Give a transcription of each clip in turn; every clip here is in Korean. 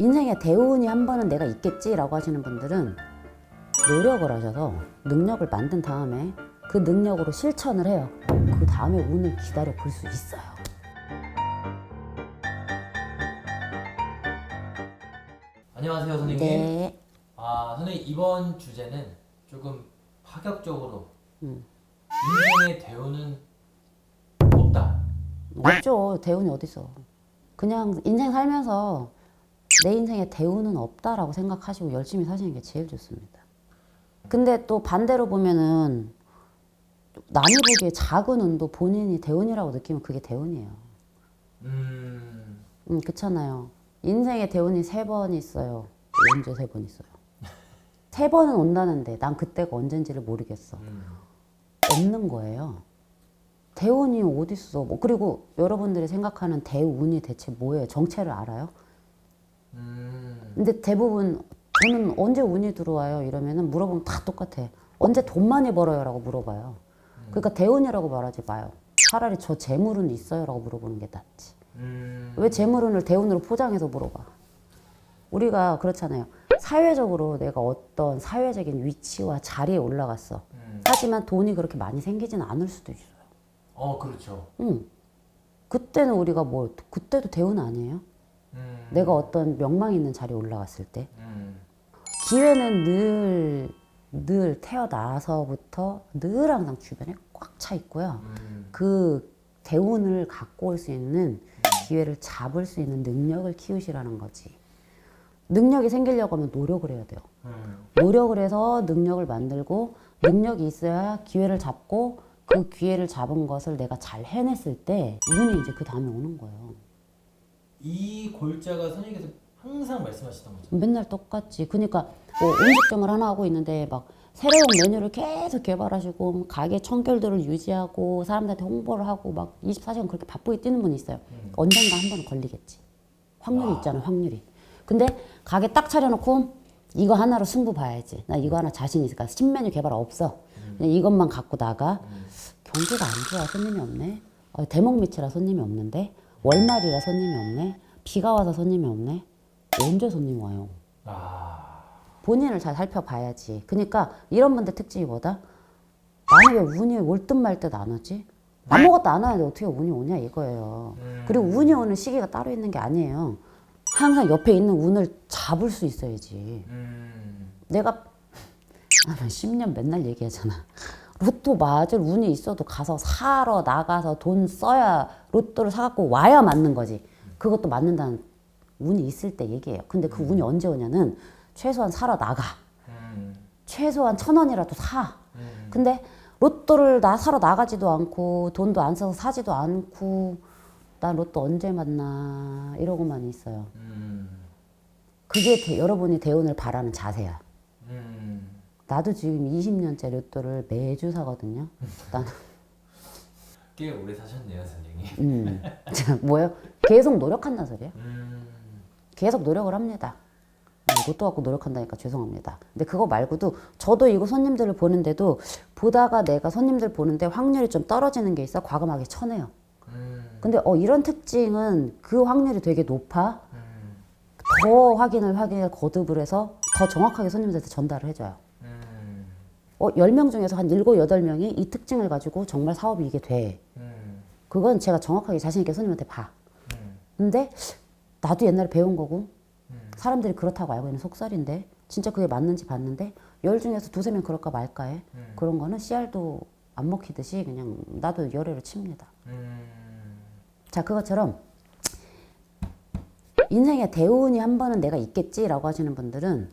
인생에 대운이 한 번은 내가 있겠지라고 하시는 분들은 노력을 하셔서 능력을 만든 다음에 그 능력으로 실천을 해요. 그 다음에 운을 기다려 볼 수 있어요. 안녕하세요 선생님. 네. 아 선생님 이번 주제는 조금 파격적으로 음. 인생의 대우는 없다. 없죠. 대운이 어딨어. 그냥 인생 살면서 내 인생에 대운은 없다라고 생각하시고 열심히 사시는 게 제일 좋습니다. 근데 또 반대로 보면은 남이 보기에 작은 운도 본인이 대운이라고 느끼면 그게 대운이에요. 음. 음, 그렇잖아요. 인생에 대운이 세 번 있어요. 언제 세 번 있어요? 세 번은 온다는데 난 그때가 언젠지를 모르겠어. 음. 없는 거예요. 대운이 어딨어? 뭐 그리고 여러분들이 생각하는 대운이 대체 뭐예요? 정체를 알아요? 음. 근데 대부분 저는 언제 운이 들어와요? 이러면은 물어보면 다 똑같아. 언제 돈 많이 벌어요라고 물어봐요. 그러니까 대운이라고 말하지 마요. 차라리 저 재물은 있어요라고 물어보는 게 낫지. 음. 왜 재물운을 대운으로 포장해서 물어봐? 우리가 그렇잖아요. 사회적으로 내가 어떤 사회적인 위치와 자리에 올라갔어. 음. 하지만 돈이 그렇게 많이 생기지는 않을 수도 있어요. 어 그렇죠. 응. 그때는 우리가 뭐 그때도 대운 아니에요? 음. 내가 어떤 명망 있는 자리에 올라갔을 때 음. 기회는 늘, 늘 태어나서부터 늘 항상 주변에 꽉 차 있고요. 음. 그 대운을 갖고 올 수 있는 기회를 잡을 수 있는 능력을 키우시라는 거지. 능력이 생기려고 하면 노력을 해야 돼요. 음. 노력을 해서 능력을 만들고 능력이 있어야 기회를 잡고 그 기회를 잡은 것을 내가 잘 해냈을 때 운이 이제 그 다음에 오는 거예요. 이 골자가 선생님께서 항상 말씀하시던 거죠. 맨날 똑같지. 그러니까 뭐 음식점을 하나 하고 있는데 막 새로운 메뉴를 계속 개발하시고 가게 청결도를 유지하고 사람들한테 홍보를 하고 막 24시간 그렇게 바쁘게 뛰는 분이 있어요. 언젠가 한 번은 걸리겠지. 확률이 있잖아, 확률이. 근데 가게 딱 차려놓고 이거 하나로 승부 봐야지. 나 이거 하나 자신 있을까? 신메뉴 개발 없어. 그냥 이것만 갖고 나가. 경기가 안 좋아, 손님이 없네. 어, 대목 밑이라 손님이 없는데 월말이라 손님이 없네. 비가 와서 손님이 없네. 언제 손님 와요? 아. 본인을 잘 살펴봐야지. 그러니까 이런 분들 특징이 뭐다? 나는 왜 운이 올 듯 말 듯 안 오지? 아무것도 안 하는데 어떻게 운이 오냐 이거예요. 음. 그리고 운이 오는 시기가 따로 있는 게 아니에요. 항상 옆에 있는 운을 잡을 수 있어야지. 음. 내가 아, 10년 맨날 얘기하잖아. 로또 맞을 운이 있어도 가서 사러 나가서 돈 써야 로또를 사갖고 와야 맞는 거지. 그것도 맞는다는 운이 있을 때 얘기해요. 근데 그 운이 언제 오냐는 최소한 사러 나가. 음. 최소한 천 원이라도 사. 음. 근데 로또를 나 사러 나가지도 않고 돈도 안 써서 사지도 않고 나 로또 언제 만나 이러고만 있어요. 음. 그게 대- 여러분이 대운을 바라는 자세야. 음. 나도 지금 20년째 로또를 매주 사거든요. 나는 꽤 오래 사셨네요 선생님. 음, 자, 뭐예요? 계속 노력한다는 소리야. 음. 계속 노력을 합니다. 음, 로또 갖고 노력한다니까 죄송합니다. 근데 그거 말고도 저도 이거 손님들을 보는데도 보다가 내가 손님들 보는데 확률이 좀 떨어지는 게 있어 과감하게 쳐내요. 음. 근데 어 이런 특징은 그 확률이 되게 높아. 음. 더 확인을 확인을 거듭을 해서 더 정확하게 손님들한테 전달을 해줘요. 음. 어, 10명 중에서 한 7, 8명이 이 특징을 가지고 정말 사업이 이게 돼. 음. 그건 제가 정확하게 자신있게 손님한테 봐. 음. 근데 나도 옛날에 배운 거고 음. 사람들이 그렇다고 알고 있는 속설인데 진짜 그게 맞는지 봤는데 열 중에서 두세 명 그럴까 말까 해. 음. 그런 거는 씨알도 안 먹히듯이 그냥 나도 열애를 칩니다. 음. 자, 그것처럼 인생에 대운이 한 번은 내가 있겠지라고 하시는 분들은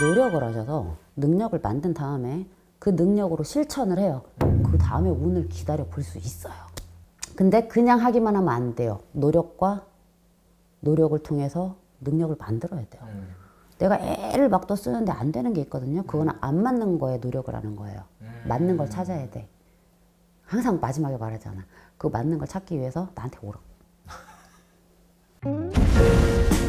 노력을 하셔서 능력을 만든 다음에 그 능력으로 실천을 해요. 그 다음에 운을 기다려 볼 수 있어요. 근데 그냥 하기만 하면 안 돼요. 노력과 노력을 통해서 능력을 만들어야 돼요. 음. 내가 애를 막 또 쓰는데 안 되는 게 있거든요. 그거는 안 맞는 거에 노력을 하는 거예요. 맞는 걸 찾아야 돼. 항상 마지막에 말하잖아. 그 맞는 걸 찾기 위해서 나한테 오라.